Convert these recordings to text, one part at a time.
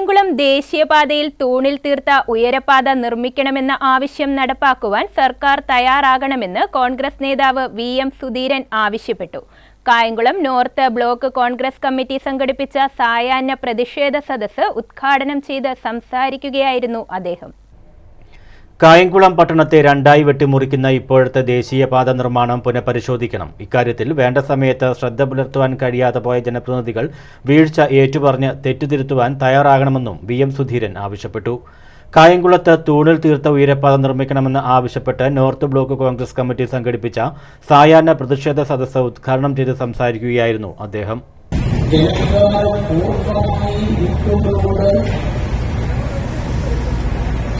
കായംകുളം ദേശീയപാതയിൽ തൂണിൽ തീർത്ത ഉയരപാത നിർമ്മിക്കണമെന്ന ആവശ്യം നടപ്പാക്കുവാൻ സർക്കാർ തയ്യാറാകണമെന്ന് കോൺഗ്രസ് നേതാവ് വി എം സുധീരൻ ആവശ്യപ്പെട്ടു. Kayamkulam north block Congress committee സംഘടിപ്പിച്ച സായാഹ്ന പ്രതിഷേധ സദസ്സ് ഉദ്ഘാടനം ചെയ്ത് സംസാരിക്കുകയായിരുന്നു അദ്ദേഹം. കായംകുളം പട്ടണത്തെ രണ്ടായി വെട്ടിമുറിക്കുന്ന ഇപ്പോഴത്തെ ദേശീയപാത നിർമ്മാണം പുനഃപരിശോധിക്കണം. ഇക്കാര്യത്തിൽ വേണ്ട സമയത്ത് ശ്രദ്ധ പുലർത്തുവാൻ കഴിയാതെ പോയ ജനപ്രതിനിധികൾ വീഴ്ച ഏറ്റുപറഞ്ഞ് തെറ്റുതിരുത്തുവാൻ തയ്യാറാകണമെന്നും വി എം സുധീരൻ ആവശ്യപ്പെട്ടു. കായംകുളത്ത് തൂണിൽ തീർത്ത ഉയരപ്പാത നിർമ്മിക്കണമെന്ന് ആവശ്യപ്പെട്ട് നോർത്ത് ബ്ലോക്ക് കോൺഗ്രസ് കമ്മിറ്റി സംഘടിപ്പിച്ച സായാഹ്ന പ്രതിഷേധ സദസ്സ് ഉദ്ഘാടനം ചെയ്ത് സംസാരിക്കുകയായിരുന്നു അദ്ദേഹം.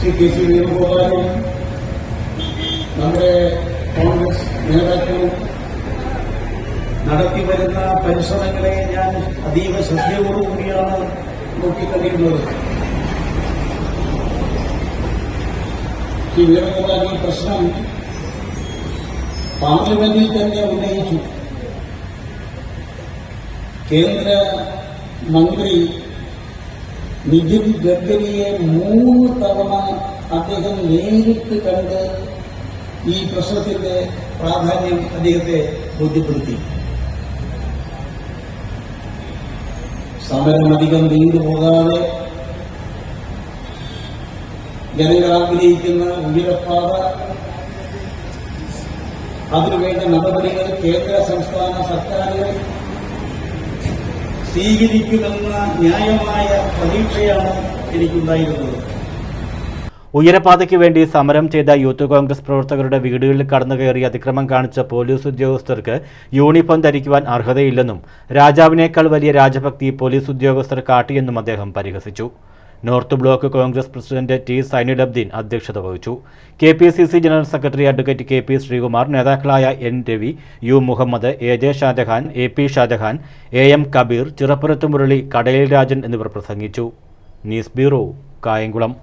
ജനവികാരം പൂർണ്ണമായി ഉൾക്കൊണ്ടുകൊണ്ട് ശ്രീ കെ സി വേണുഗോപാലും നമ്മുടെ കോൺഗ്രസ് നേതാക്കളും നടത്തിവരുന്ന പരിശ്രമങ്ങളെ ഞാൻ അതീവ ശ്രദ്ധയോടുകൂടിയാണ് നോക്കിക്കഴിയുന്നത് ശ്രീ വേണുഗോപാൽ ഈ പ്രശ്നം പാർലമെന്റിൽ തന്നെ ഉന്നയിച്ചു കേന്ദ്ര മന്ത്രി നിതിൻ ഗഡ്കരിയെ മൂന്ന് തവണ അദ്ദേഹം നേരിട്ട് കണ്ട് ഈ പ്രശ്നത്തിന്റെ പ്രാധാന്യം അദ്ദേഹത്തെ ബോധ്യപ്പെടുത്തി. സമരം അധികം നീണ്ടുപോകാതെ ജനങ്ങൾ ആഗ്രഹിക്കുന്ന ഉയരപ്പാത അതിനുവേണ്ട നടപടികൾ കേന്ദ്ര സംസ്ഥാന സർക്കാരുകൾ സ്വീകരിക്കുമെന്ന ന്യായമായ പ്രതീക്ഷയാണ് എനിക്കുണ്ടായിരുന്നത്. ഉയരപാതയ്ക്ക് വേണ്ടി സമരം ചെയ്ത യൂത്ത് കോൺഗ്രസ് പ്രവർത്തകരുടെ വീടുകളിൽ കടന്നു കയറി അതിക്രമം കാണിച്ച പോലീസ് ഉദ്യോഗസ്ഥർക്ക് യൂണിഫോം ധരിക്കുവാൻ അർഹതയില്ലെന്നും രാജാവിനേക്കാൾ വലിയ രാജഭക്തി പോലീസ് ഉദ്യോഗസ്ഥർ കാട്ടിയെന്നും അദ്ദേഹം പരിഹസിച്ചു. North block Congress president T Zainulabdeen അധ്യക്ഷത വഹിച്ചു. K P C C general secretary advocate K P Sreekumar നേതാക്കളായ N Ravi U Muhammad A J Shajahan A P Shajahan A M Kabeer Chirappurath Murali Kadayil Rajan എന്നിവർ പ്രസംഗിച്ചു. News bureau Kayamkulam.